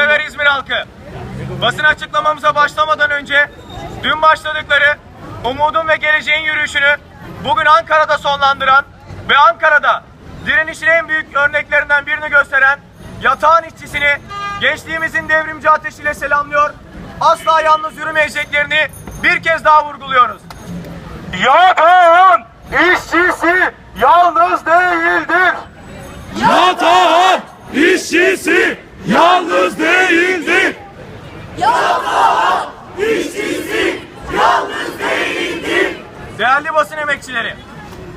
Vatansever İzmir halkı. Basın açıklamamıza başlamadan önce dün başladıkları umudun ve geleceğin yürüyüşünü bugün Ankara'da sonlandıran ve Ankara'da direnişin en büyük örneklerinden birini gösteren yatağın işçisini gençliğimizin devrimci ateşiyle selamlıyor. Asla yalnız yürümeyeceklerini bir kez daha vurguluyoruz. Yatağın işçisi yalnız değildir. Yatağın işçisi yalnız değildir. Değerli basın emekçileri,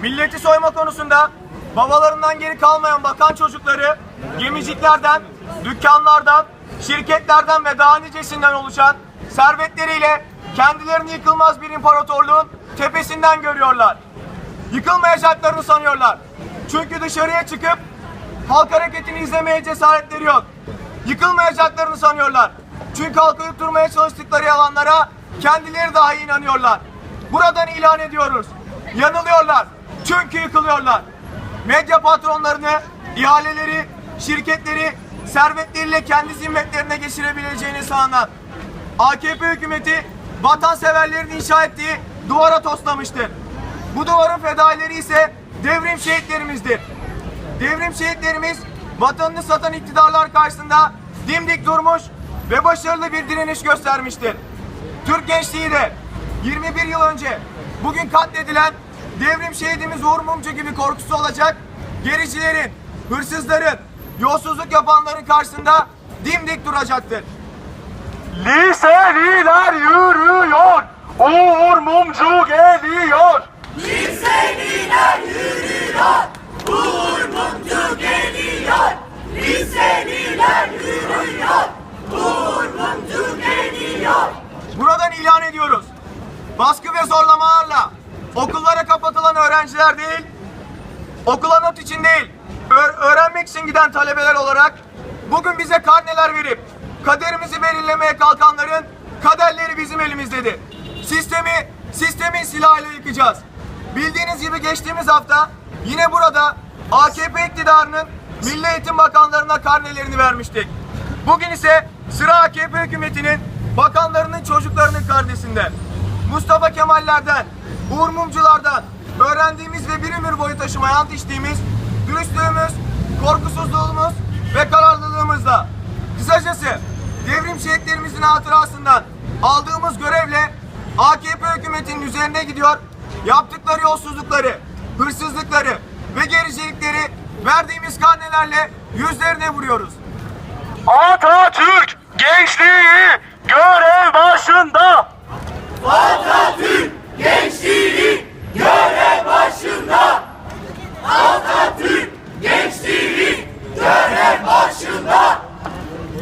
milleti soyma konusunda babalarından geri kalmayan bakan çocukları gemiciklerden, dükkanlardan, şirketlerden ve daha nicesinden oluşan servetleriyle kendilerini yıkılmaz bir imparatorluğun tepesinden görüyorlar. Yıkılmayacaklarını sanıyorlar. Çünkü dışarıya çıkıp halk hareketini izlemeye cesaretleri yok. Yıkılmayacaklarını sanıyorlar. Çünkü halkı yutturmaya çalıştıkları yalanlara kendileri dahi inanıyorlar. Buradan ilan ediyoruz. Yanılıyorlar. Çünkü yıkılıyorlar. Medya patronlarını, ihaleleri, şirketleri, servetleriyle kendi zimmetlerine geçirebileceğini sanan AKP hükümeti vatanseverlerin inşa ettiği duvara toslamıştır. Bu duvarın fedaileri ise devrim şehitlerimizdir. Devrim şehitlerimiz vatanını satan iktidarlar karşısında dimdik durmuş ve başarılı bir direniş göstermiştir. Türk gençliği de 21 yıl önce bugün katledilen devrim şehidimiz Uğur Mumcu gibi korkusu olacak gericilerin, hırsızların, yolsuzluk yapanların karşısında dimdik duracaktır. Liseliler yürüyor. Uğur Mumcu geliyor. Liseliler yürüyor, Uğur Mumcu geliyor. Liseliler yürüyor, Uğur Mumcu geliyor. Buradan ilan ediyoruz. Baskı ve zorlamalarla okullara kapatılan öğrenciler değil, okula not için değil, öğrenmek için giden talebeler olarak bugün bize karneler verip kaderimizi belirlemeye kalkanların kaderleri bizim elimizdedir. Sistemi, sistemin silahıyla yıkacağız. Bildiğiniz gibi geçtiğimiz hafta yine burada AKP iktidarının Milli Eğitim Bakanlarına karnelerini vermiştik. Bugün ise sıra AKP hükümetinin bakanlarının çocuklarının karnesinde. Mustafa Kemallerden, Uğur Mumculardan öğrendiğimiz ve bir ömür boyu taşımaya ant içtiğimiz dürüstlüğümüz, korkusuzluğumuz ve kararlılığımızla. Kısacası devrim şehitlerimizin hatırasından aldığımız görevle AKP hükümetinin üzerine gidiyor, yaptıkları yolsuzlukları, hırsızlıkları ve gericilikleri verdiğimiz karnelerle yüzlerine vuruyoruz. Atatürk gençliği görev başında. Atatürk gençliği görev başında. Atatürk gençliği görev başında.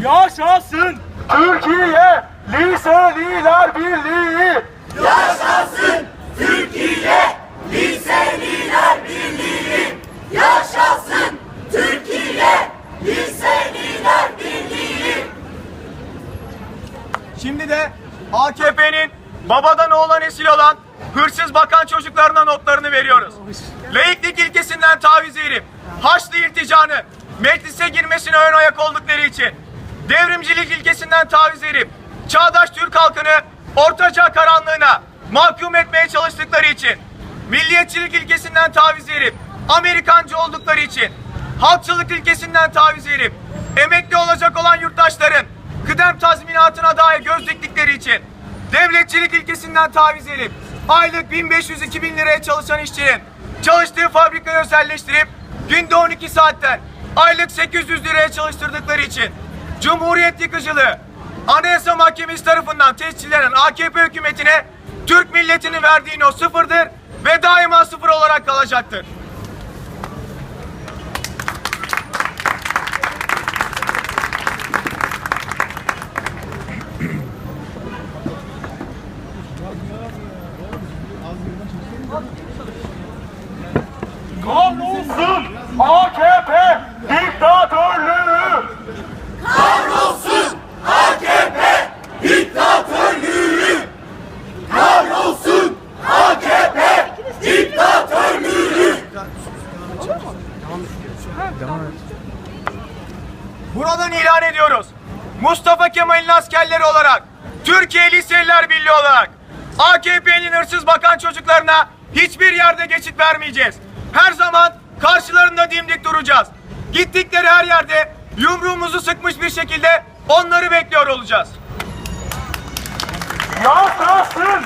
Yaşasın Türkiye Liseliler Birliği. Yaşasın Türkiye Liseliler Birliği. Yaşasın Türkiye Liseliler Birliği. Şimdi de AKP'nin babadan oğula nesil olan hırsız bakan çocuklarına notlarını veriyoruz. Laiklik ilkesinden taviz verip Haçlı irticanı meclise girmesine ön ayak oldukları için devrimcilik ilkesinden taviz verip çağdaş Türk halkını ortaçağ karanlığına mahkum etmeye çalıştıkları için milliyetçilik ilkesinden taviz verip Amerikancı oldukları için halkçılık ilkesinden taviz verip emekli olacak olan yurttaşların kıdem tazminatına dair göz diktikleri için devletçilik ilkesinden taviz verip aylık 1500-2000 liraya çalışan işçinin çalıştığı fabrikayı özelleştirip günde 12 saatten aylık 800 liraya çalıştırdıkları için Cumhuriyet yıkıcılığı Anayasa Mahkemesi tarafından tescillenen AKP hükümetine Türk milletinin verdiği o sıfırdır ve daima sıfır olarak kalacaktır. Kahrolsun AKP Mustafa Kemal'in askerleri olarak, Türkiye Liseliler Birliği olarak AKP'nin hırsız bakan çocuklarına hiçbir yerde geçit vermeyeceğiz. Her zaman karşılarında dimdik duracağız. Gittikleri her yerde yumruğumuzu sıkmış bir şekilde onları bekliyor olacağız. Yaşasın!